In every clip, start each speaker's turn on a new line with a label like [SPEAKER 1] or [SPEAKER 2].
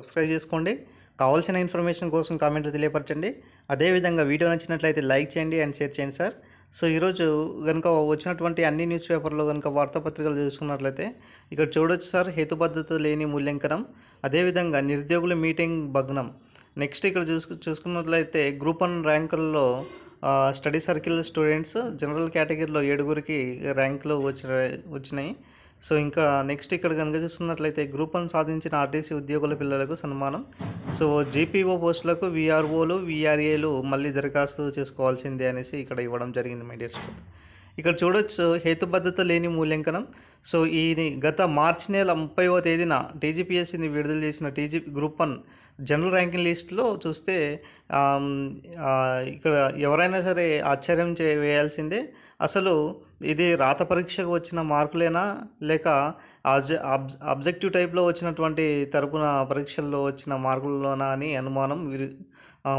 [SPEAKER 1] Subscribe చేసుకోండి. కావాల్సిన information కోసం కామెంట్లు తెలియపరచండి. అదేవిధంగా వీడియో నచ్చినట్లయితే లైక్ చేయండి అండ్ షేర్ చేయండి సార్ సో ఈరోజు కనుక వచ్చినటువంటి అన్ని న్యూస్ పేపర్లో కనుక వార్తాపత్రికలు చూసుకున్నట్లయితే ఇక్కడ చూడొచ్చు సార్ హేతుబద్ధత లేని మూల్యాంకనం అదేవిధంగా నిరుద్యోగుల మీటింగ్ భగ్నం. నెక్స్ట్ ఇక్కడ చూసుకు చూసుకున్నట్లయితే గ్రూప్ వన్ ర్యాంకుల్లో స్టడీ సర్కిల్ స్టూడెంట్స్ జనరల్ కేటగిరీలో ఏడుగురికి ర్యాంకులు వచ్చిన వచ్చినాయి. సో ఇంకా నెక్స్ట్ ఇక్కడ కనుక చూస్తున్నట్లయితే గ్రూప్ వన్ సాధించిన ఆర్టీసీ ఉద్యోగుల పిల్లలకు సన్మానం. సో జీపీఓ పోస్టులకు విఆర్ఓలు విఆర్ఏలు మళ్ళీ దరఖాస్తు చేసుకోవాల్సిందే అనేసి ఇక్కడ ఇవ్వడం జరిగింది మై డియర్ స్టూడెంట్ ఇక్కడ చూడొచ్చు హేతుబద్ధత లేని మూల్యాంకనం. సో ఈ గత మార్చి నెల ముప్పైవ తేదీన టీజీపీఎస్సీని విడుదల చేసిన TG group one general ranking లిస్టులో చూస్తే ఇక్కడ ఎవరైనా సరే ఆశ్చర్యం చే వేయాల్సిందే అసలు ఇది రాత పరీక్షకు వచ్చిన మార్కులేనా? లేక అబ్జెక్టివ్ టైప్లో వచ్చినటువంటి తరపున పరీక్షల్లో వచ్చిన మార్కుల్లోనా అని అనుమానం విరి-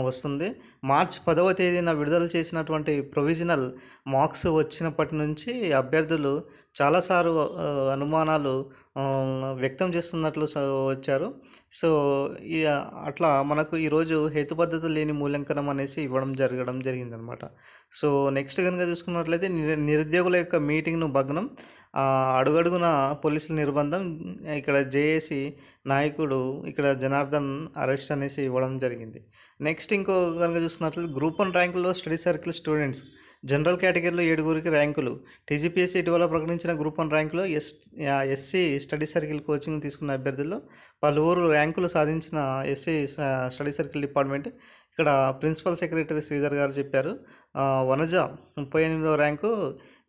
[SPEAKER 1] వస్తుంది. మార్చి పదవ తేదీన విడుదల చేసినటువంటి ప్రొవిజనల్ మార్క్స్ వచ్చినప్పటి నుంచి అభ్యర్థులు చాలాసార్లు అనుమానాలు వ్యక్తం చేస్తున్నట్లు వచ్చారు. సో ఈ అట్లా మనకు ఈరోజు హేతుబద్ధత లేని మూల్యాంకనం అనేసి ఇవ్వడం జరగడం జరిగిందనమాట. సో నెక్స్ట్ కనుక చూసుకున్నట్లయితే నిరుద్యోగుల యొక్క మీటింగ్ను భగ్నం అడుగడుగున పోలీసుల నిర్బంధం ఇక్కడ జేఏసీ నాయకుడు ఇక్కడ జనార్దన్ అరెస్ట్ అనేసి ఇవ్వడం జరిగింది. నెక్స్ట్ ఇంకో కనుక చూసినట్లయితే గ్రూప్ వన్ ర్యాంకుల్లో స్టడీ సర్కిల్ స్టూడెంట్స్ జనరల్ కేటగిరీలో ఏడుగురికి ర్యాంకులు. టీజీపీఎస్సీ ఇటీవల ప్రకటించిన group one ర్యాంకులో S SC study circle coaching తీసుకున్న అభ్యర్థుల్లో పలువురు ర్యాంకులు సాధించిన ఎస్సీ స్టడీ సర్కిల్ డిపార్ట్మెంట్ ఇక్కడ ప్రిన్సిపల్ సెక్రటరీ శ్రీధర్ గారు చెప్పారు. వనజ ముప్పై ఎనిమిదవ ర్యాంకు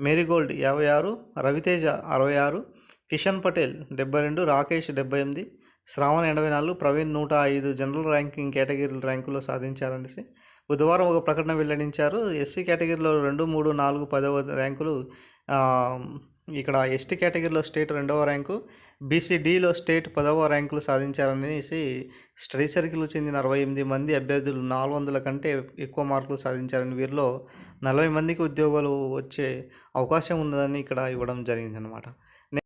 [SPEAKER 1] మేరీగోల్డ్ యాభై ఆరు రవితేజ అరవై ఆరు కిషన్ పటేల్ డెబ్బై రెండు రాకేష్ డెబ్బై ఎనిమిది శ్రావణ్ ఎనభై నాలుగు ప్రవీణ్ నూట ఐదు జనరల్ ర్యాంకింగ్ కేటగిరీ ర్యాంకులో సాధించారనేసి బుధవారం ఒక ప్రకటన వెల్లడించారు. ఎస్సీ కేటగిరీలో రెండు మూడు నాలుగు పదవ ర్యాంకులు ఇక్కడ ఎస్టీ కేటగిరీలో స్టేట్ రెండవ ర్యాంకు బీసీడీలో స్టేట్ పదవ ర్యాంకులు సాధించారనేసి స్టడీ సర్కిల్ చెందిన అరవై ఎనిమిది మంది అభ్యర్థులు నాలుగు వందల కంటే ఎక్కువ మార్కులు సాధించారని వీరిలో నలభై మందికి ఉద్యోగాలు వచ్చే అవకాశం ఉన్నదని ఇక్కడ ఇవ్వడం జరిగిందనమాట